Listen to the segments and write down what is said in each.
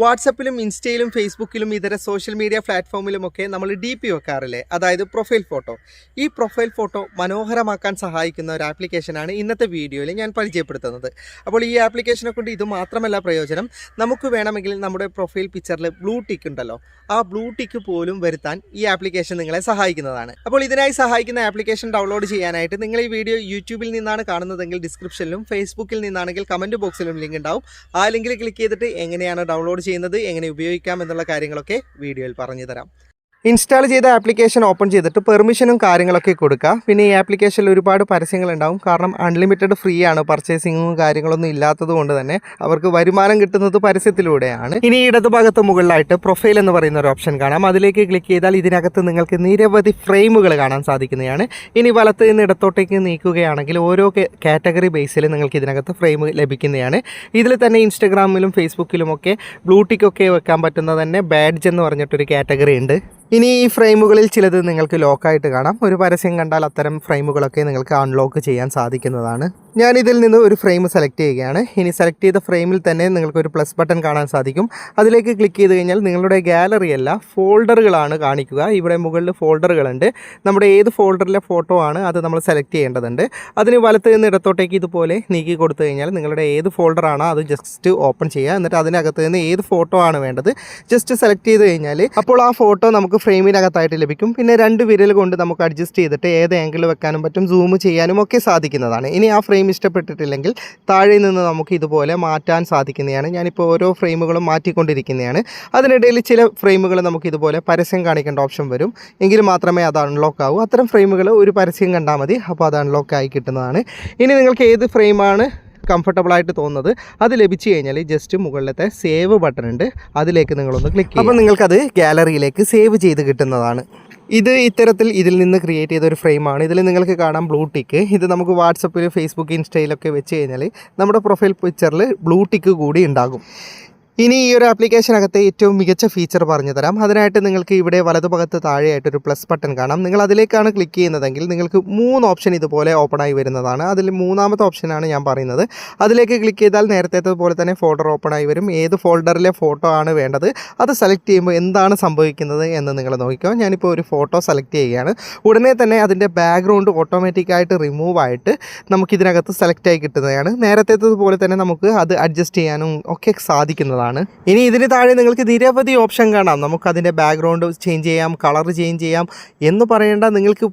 വാട്സപ്പിലും ഇൻസ്റ്റയിലും ഫേസ്ബുക്കിലും ഇതര social media പ്ലാറ്റ്ഫോമിലുമൊക്കെ നമ്മൾ ഡി പി വെക്കാറില്ലേ? അതായത് പ്രൊഫൈൽ ഫോട്ടോ. ഈ പ്രൊഫൈൽ ഫോട്ടോ മനോഹരമാക്കാൻ സഹായിക്കുന്ന ഒരു ആപ്ലിക്കേഷനാണ് ഇന്നത്തെ വീഡിയോയിൽ ഞാൻ പരിചയപ്പെടുത്തുന്നത്. അപ്പോൾ ഈ ആപ്ലിക്കേഷനെ കൊണ്ട് ഇത് മാത്രമല്ല പ്രയോജനം നമുക്ക് വേണമെങ്കിൽ നമ്മുടെ പ്രൊഫൈൽ പിക്ചറിൽ ബ്ലൂ ടിക്ക് ഉണ്ടല്ലോ ആ ബ്ലൂ ടിക്ക് പോലും വരുത്താൻ ഈ ആപ്ലിക്കേഷൻ നിങ്ങളെ സഹായിക്കുന്നതാണ്. അപ്പോൾ ഇതിനായി സഹായിക്കുന്ന ആപ്ലിക്കേഷൻ ഡൗൺലോഡ് ചെയ്യാനായിട്ട് നിങ്ങൾ ഈ വീഡിയോ യൂട്യൂബിൽ നിന്നാണ് കാണുന്നതെങ്കിൽ ഡിസ്ക്രിപ്ഷനിലും ഫേസ്ബുക്കിൽ നിന്നാണെങ്കിൽ കമന്റ് ബോക്സിലും ലിങ്ക് ഉണ്ടാവും. ആ ലിങ്കിൽ ക്ലിക്ക് ചെയ്തിട്ട് എങ്ങനെയാണ് ഡൗൺലോഡ് ചെയ്യുന്നത് എങ്ങനെ ഉപയോഗിക്കാം എന്നുള്ള കാര്യങ്ങളൊക്കെ വീഡിയോയിൽ പറഞ്ഞു തരാം ഇൻസ്റ്റാൾ ചെയ്ത ആപ്ലിക്കേഷൻ ഓപ്പൺ ചെയ്തിട്ട് പെർമിഷനും കാര്യങ്ങളൊക്കെ കൊടുക്കുക പിന്നെ ഈ ആപ്ലിക്കേഷനിൽ ഒരുപാട് പരസ്യങ്ങൾ ഉണ്ടാവും കാരണം അൺലിമിറ്റഡ് ഫ്രീ ആണ് പർച്ചേസിങ്ങും കാര്യങ്ങളൊന്നും ഇല്ലാത്തത് കൊണ്ട് തന്നെ അവർക്ക് വരുമാനം കിട്ടുന്നത് പരസ്യത്തിലൂടെയാണ്. ഇനി ഇടതു ഭാഗത്ത് മുകളിലായിട്ട് പ്രൊഫൈൽ എന്ന് പറയുന്ന ഒരു ഓപ്ഷൻ കാണാം. അതിലേക്ക് ക്ലിക്ക് ചെയ്താൽ ഇതിനകത്ത് നിങ്ങൾക്ക് നിരവധി ഫ്രെയിമുകൾ കാണാൻ സാധിക്കുന്നതാണ്. ഇനി വലത്ത് നിന്ന് ഇടത്തോട്ടേക്ക് നീക്കുകയാണെങ്കിൽ ഓരോ കാറ്റഗറി ബേസിൽ നിങ്ങൾക്ക് ഇതിനകത്ത് ഫ്രെയിം ലഭിക്കുന്നതാണ്. ഇതിൽ തന്നെ ഇൻസ്റ്റഗ്രാമിലും ഫേസ്ബുക്കിലും ഒക്കെ ബ്ലൂടിക്കൊക്കെ വെക്കാൻ പറ്റുന്ന തന്നെ ബാഡ്ജ് എന്ന് പറഞ്ഞിട്ടൊരു കാറ്റഗറി ഉണ്ട്. ഇനി ഈ ഫ്രെയിമുകളിൽ ചിലത് നിങ്ങൾക്ക് ലോക്കായിട്ട് കാണാം. ഒരു പരസ്യം കണ്ടാൽ അത്തരം ഫ്രെയിമുകളൊക്കെ നിങ്ങൾക്ക് അൺലോക്ക് ചെയ്യാൻ സാധിക്കുന്നതാണ്. ഞാൻ ഇതിൽ നിന്ന് ഒരു ഫ്രെയിം സെലക്ട് ചെയ്യുകയാണ്. ഇനി സെലക്ട് ചെയ്ത ഫ്രെയിമിൽ തന്നെ നിങ്ങൾക്ക് ഒരു പ്ലസ് ബട്ടൺ കാണാൻ സാധിക്കും. അതിലേക്ക് ക്ലിക്ക് ചെയ്ത് കഴിഞ്ഞാൽ നിങ്ങളുടെ ഗാലറി അല്ല ഫോൾഡറുകളാണ് കാണിക്കുക. ഇവിടെ മുകളിൽ ഫോൾഡറുകളുണ്ട് നമ്മുടെ ഏത് ഫോൾഡറിലെ ഫോട്ടോ ആണ് അത് നമ്മൾ സെലക്ട് ചെയ്യേണ്ടതുണ്ട്. അതിന് വലത്ത് നിന്ന് ഇടത്തോട്ടേക്ക് ഇതുപോലെ നീക്കി കൊടുത്തു കഴിഞ്ഞാൽ നിങ്ങളുടെ ഏത് ഫോൾഡറാണോ അത് ജസ്റ്റ് ഓപ്പൺ ചെയ്യുക. എന്നിട്ട് അതിനകത്ത് നിന്ന് ഏത് ഫോട്ടോ ആണ് വേണ്ടത് ജസ്റ്റ് സെലക്ട് ചെയ്ത് കഴിഞ്ഞാൽ അപ്പോൾ ആ ഫോട്ടോ നമുക്ക് ഫ്രെയിമിനകത്തായിട്ട് ലഭിക്കും. പിന്നെ രണ്ട് വിരൽ കൊണ്ട് നമുക്ക് അഡ്ജസ്റ്റ് ചെയ്തിട്ട് ഏത് ആംഗിൾ വെക്കാനും പറ്റും സൂം ചെയ്യാനും ഒക്കെ സാധിക്കുന്നതാണ്. ഇനി ആ ഫ്രെയിം ഇഷ്ടപ്പെട്ടിട്ടില്ലെങ്കിൽ താഴെ നിന്ന് നമുക്ക് ഇതുപോലെ മാറ്റാൻ സാധിക്കുന്നതാണ്. ഞാനിപ്പോൾ ഓരോ ഫ്രെയിമുകളും മാറ്റിക്കൊണ്ടിരിക്കുന്നതാണ്. അതിനിടയിൽ ചില ഫ്രെയിമുകൾ നമുക്ക് ഇതുപോലെ പരസ്യം കാണിക്കേണ്ട ഓപ്ഷൻ വരും. എങ്കിൽ മാത്രമേ അത് അൺലോക്ക് ആവൂ. അത്തരം ഫ്രെയിമുകൾ ഒരു പരസ്യം കണ്ടാൽ മതി. അപ്പോൾ അത് അൺലോക്ക് ആയി കിട്ടുന്നതാണ്. ഇനി നിങ്ങൾക്ക് ഏത് ഫ്രെയിമാണ് കംഫർട്ടബിൾ ആയിട്ട് തോന്നുന്നത്? അത് ലഭിച്ചു കഴിഞ്ഞാൽ ജസ്റ്റ് മുകളിലത്തെ സേവ് ബട്ടൺ ഉണ്ട്. അതിലേക്ക് നിങ്ങളൊന്ന് ക്ലിക്ക് അപ്പോൾ നിങ്ങൾക്കത് ഗാലറിയിലേക്ക് സേവ് ചെയ്ത് കിട്ടുന്നതാണ്. ഇത് ഇത്തരത്തിൽ ഇതിൽ നിന്ന് ക്രിയേറ്റ് ചെയ്ത ഒരു ഫ്രെയിമാണ് ഇതിൽ നിങ്ങൾക്ക് കാണാം ബ്ലൂ ടിക്ക് ഇത് നമുക്ക് വാട്സപ്പിൽ ഫേസ്ബുക്ക് ഇൻസ്റ്റയിലൊക്കെ വെച്ച് കഴിഞ്ഞാൽ നമ്മുടെ പ്രൊഫൈൽ പിക്ചറിൽ ബ്ലൂ ടിക്ക് കൂടി ഉണ്ടാകും. ഇനി ഈ ഒരു ആപ്ലിക്കേഷനകത്തെ ഏറ്റവും മികച്ച ഫീച്ചർ പറഞ്ഞു തരാം. അതിനായിട്ട് നിങ്ങൾക്ക് ഇവിടെ വലതുഭാഗത്ത് താഴെയായിട്ട് ഒരു പ്ലസ് ബട്ടൺ കാണാം. നിങ്ങൾ അതിലേക്കാണ് ക്ലിക്ക് ചെയ്യുന്നതെങ്കിൽ നിങ്ങൾക്ക് മൂന്ന് ഓപ്ഷൻ ഇതുപോലെ ഓപ്പൺ ആയി വരുന്നതാണ്. അതിൽ മൂന്നാമത്തെ ഓപ്ഷനാണ് ഞാൻ പറയുന്നത്. അതിലേക്ക് ക്ലിക്ക് ചെയ്താൽ നേരത്തെ പോലെ തന്നെ ഫോൾഡർ ഓപ്പൺ ആയി വരും. ഏത് ഫോൾഡറിലെ ഫോട്ടോ ആണ് വേണ്ടത് അത് സെലക്ട് ചെയ്യുമ്പോൾ എന്താണ് സംഭവിക്കുന്നത് എന്ന് നിങ്ങൾ നോക്കിക്കോ. ഞാനിപ്പോൾ ഒരു ഫോട്ടോ സെലക്ട് ചെയ്യുകയാണ്. ഉടനെ തന്നെ അതിന്റെ ബാക്ക്ഗ്രൗണ്ട് ഓട്ടോമാറ്റിക്കായിട്ട് റിമൂവ് ആയിട്ട് നമുക്കിതിനകത്ത് സെലക്ട് ആയി കിട്ടുന്നതാണ്. നേരത്തെ പോലെ തന്നെ നമുക്ക് അത് അഡ്ജസ്റ്റ് ചെയ്യാനും ഒക്കെ സാധിക്കുന്നതാണ്. ഇനി ഇതിന് താഴെ നിങ്ങൾക്ക് നിരവധി ഓപ്ഷൻ കാണാം. നമുക്കതിന്റെ ബാക്ക്ഗ്രൗണ്ട് ചേഞ്ച് ചെയ്യാം കളർ ചേഞ്ച് ചെയ്യാം എന്ന് പറയേണ്ട നിങ്ങൾക്ക്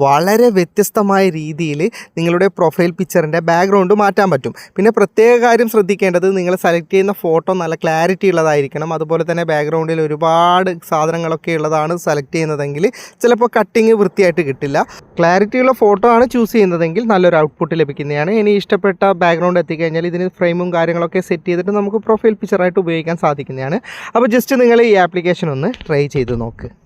വളരെ വ്യത്യസ്തമായ രീതിയിൽ നിങ്ങളുടെ പ്രൊഫൈൽ പിക്ചറിന്റെ ബാക്ക്ഗ്രൗണ്ട് മാറ്റാൻ പറ്റും. പിന്നെ പ്രത്യേക കാര്യം ശ്രദ്ധിക്കേണ്ടത് നിങ്ങൾ സെലക്ട് ചെയ്യുന്ന ഫോട്ടോ നല്ല ക്ലാരിറ്റി ഉള്ളതായിരിക്കണം. അതുപോലെ തന്നെ ബാക്ക്ഗ്രൗണ്ടിൽ ഒരുപാട് സാധനങ്ങളൊക്കെ ഉള്ളതാണ് സെലക്ട് ചെയ്യുന്നതെങ്കിൽ ചിലപ്പോൾ കട്ടിങ് വൃത്തിയായിട്ട് കിട്ടില്ല. ക്ലാരിറ്റി ഉള്ള ഫോട്ടോ ആണ് ചൂസ് ചെയ്യുന്നതെങ്കിൽ നല്ലൊരു ഔട്ട്പുട്ട് ലഭിക്കുന്നതാണ്. ഇനി ഇഷ്ടപ്പെട്ട ബാക്ക്ഗ്രൗണ്ട് എത്തിക്കഴിഞ്ഞാൽ ഇതിന് ഫ്രെയിമും കാര്യങ്ങളൊക്കെ സെറ്റ് ചെയ്തിട്ട് നമുക്ക് പ്രൊഫൈൽ പിക്ചറായിട്ട് ഉപയോഗിക്കാൻ സാധിക്കുന്നതാണ്. അപ്പോൾ ജസ്റ്റ് നിങ്ങൾ ഈ ആപ്ലിക്കേഷൻ ഒന്ന് ട്രൈ ചെയ്ത് നോക്ക്.